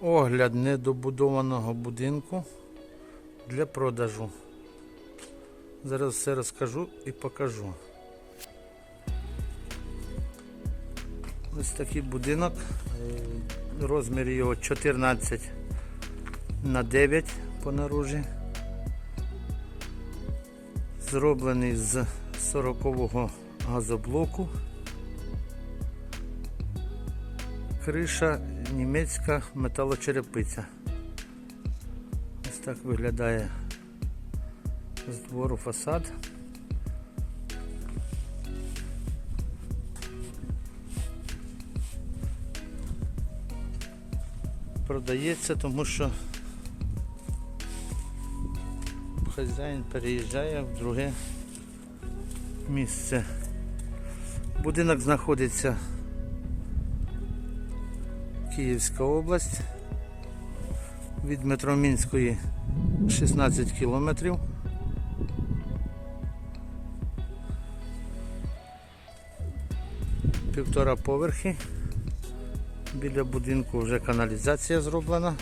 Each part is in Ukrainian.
Огляд недобудованого будинку для продажу. Зараз все розкажу і покажу. Ось такий будинок. Е, Розмір його 14 на 9 по наружі. Зроблений з 40-го газоблоку. Криша німецька металочерепиця. Ось так виглядає з двору фасад. Продається, тому що хазяїн переїжджає в друге місце. Будинок знаходиться Київська область. Від метро Мінської 16 кілометрів. Півтора поверхи. Біля будинку вже каналізація зроблена.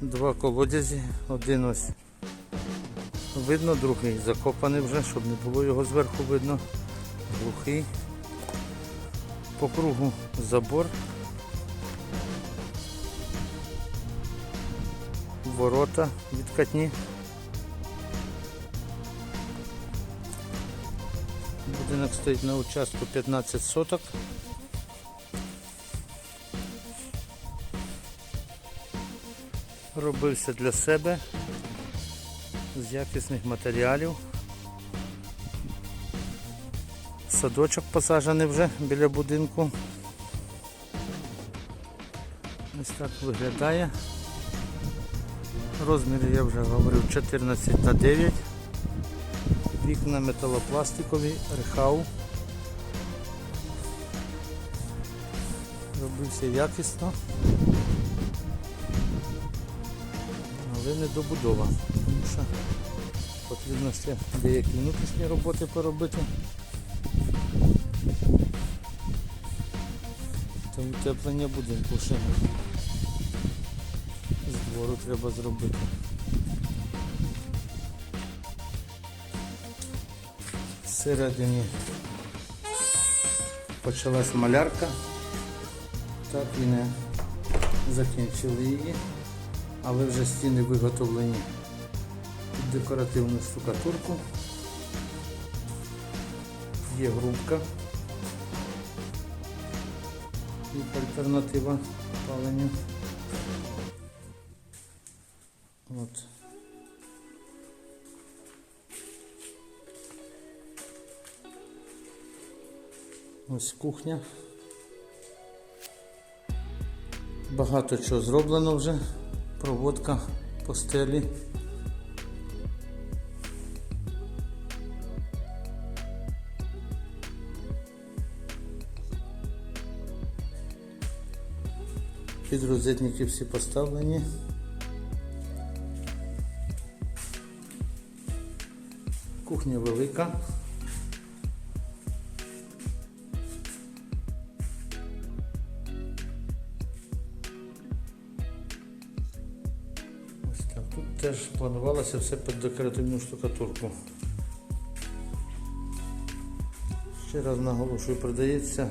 Два колодязі, один ось видно, другий закопаний вже, щоб не було його зверху видно. Глухий. По кругу забор. Ворота відкатні. Будинок стоїть на участку 15 соток. Робився для себе з якісних матеріалів. Садочок посаджений вже біля будинку. Ось так виглядає. Розміри я вже говорив 14 на 9. Вікна металопластикові, рехау. Робився якісно. Але не добудова, тому що потрібно ще деякі внутрішні роботи поробити. Та утеплення будинку ще з треба зробити. Всередині почалась малярка, так і не закінчили її, але вже стіни виготовлені декоративну штукатурку. Є грубка як альтернатива паленню. От. Ось кухня. Багато чого зроблено вже. Проводка по стелі. Підрозетники всі поставлені. Кухня велика. Ось так. Тут теж планувалося все під декоративну штукатурку. Ще раз наголошую, продається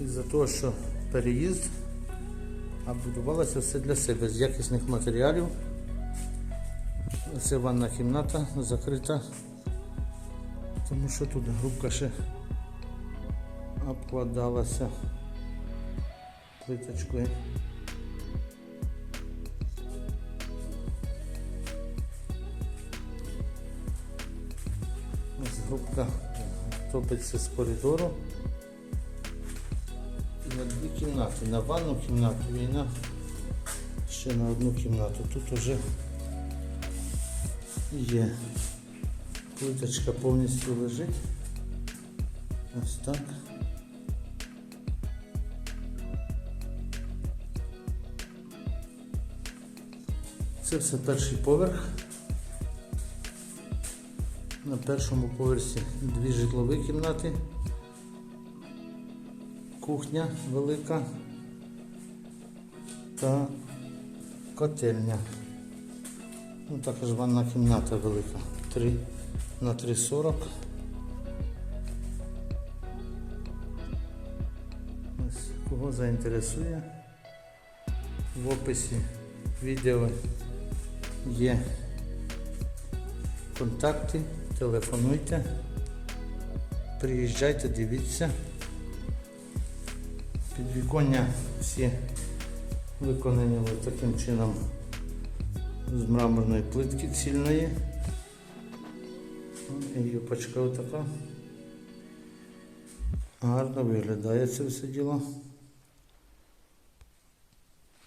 із-за того, що переїзд, а будувалося все для себе з якісних матеріалів. Це ванна кімната закрита, тому що тут грубка ще обкладалася плиточкою. Ось грубка топиться з коридору. І на дві кімнати, на ванну кімнату і на ще на одну кімнату. Тут уже Є. Плиточка повністю лежить. Ось так. Це все перший поверх. На першому поверсі дві житлові кімнати, кухня велика, та котельня. Ну, також ванна кімната велика. 3 на 3,40. Ось, кого заінтересує. В описі відео є контакти, телефонуйте, приїжджайте, дивіться. Підвіконня всі виконані таким чином з мраморної плитки цільної. Юпочка отака. Гарно виглядає це все діло.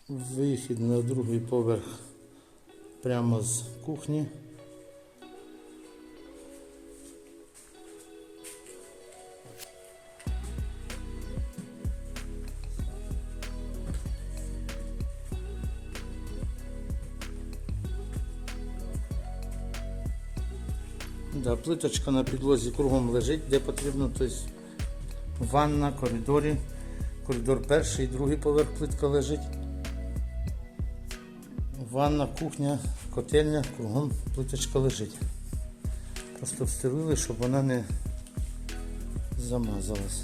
Вихід на другий поверх прямо з кухні. Да, плиточка на підлозі кругом лежить, де потрібно, тобто ванна, коридорі. Коридор перший, другий поверх плитка лежить. Ванна, кухня, котельня, кругом плиточка лежить. Просто встелили, щоб вона не замазалась.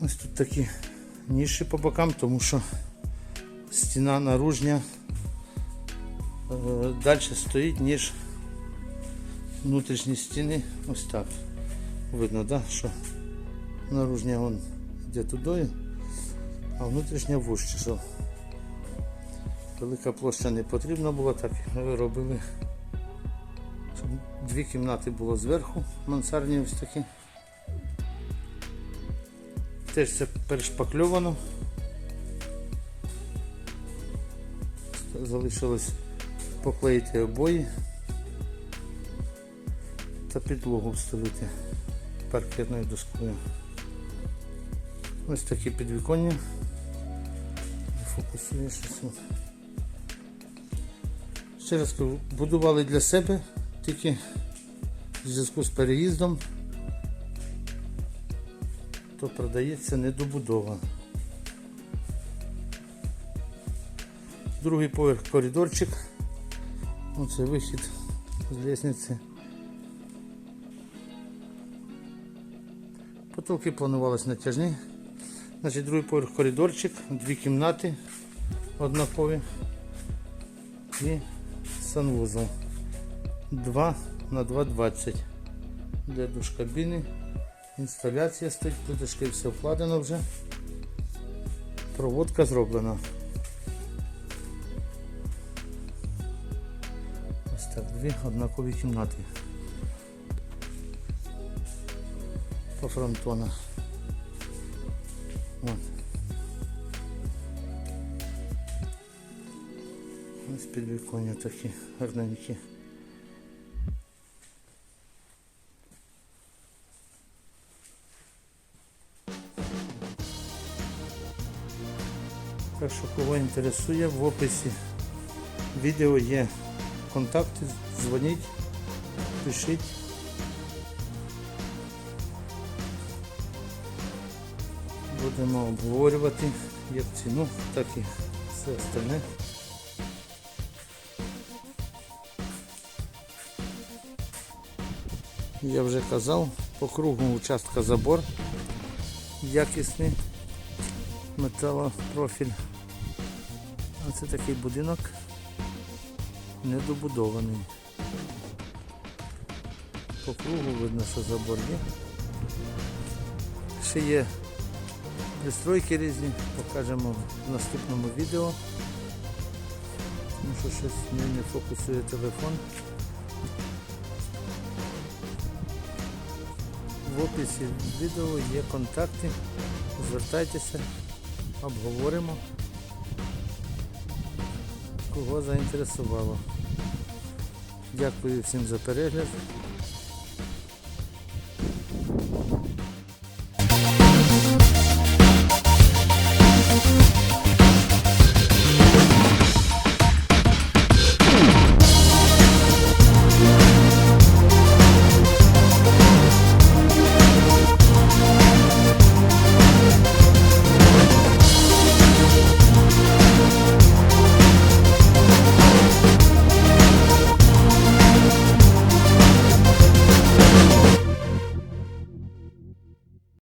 Ось тут такі ніші по бокам, тому що стіна наружня далі стоїть, ніж внутрішні стіни. Ось так. Видно, да, що наружня вон йде туди, а внутрішня вужче, що велика площа не потрібна була, так робили. Щоб дві кімнати було зверху, мансардні ось такі. Теж це перешпакльовано. Залишилось поклеїти обої та підлогу вставити паркетною доскою. Ось такі підвіконня. Фокусує щось. Ще раз кажу, будували для себе, тільки в зв'язку з переїздом, то продається недобудова. Другий поверх коридорчик. Оце вихід з лестниці. Потолки планувалися натяжні. Значить, другий поверх коридорчик, дві кімнати однакові і санвузол 2 на 2,20 для душкабіни. Інсталяція стоїть, плиточки все вкладено вже. Проводка зроблена. Ось так, дві однакові кімнати. По фронтонах. От. Ось підвіконня такі гарненькі. Так що кого інтересує, в описі відео є контакти, дзвоніть, пишіть. Будемо обговорювати як ціну, так і все остальне. Я вже казав, по кругу участка забор якісний металопрофіль. А це такий будинок недобудований. По кругу видно, що забор є. Ще є пристройки різні, покажемо в наступному відео. Тому що щось мені не фокусує телефон. В описі відео є контакти. Звертайтеся, обговоримо, кого заінтересувало. Дякую всім за перегляд.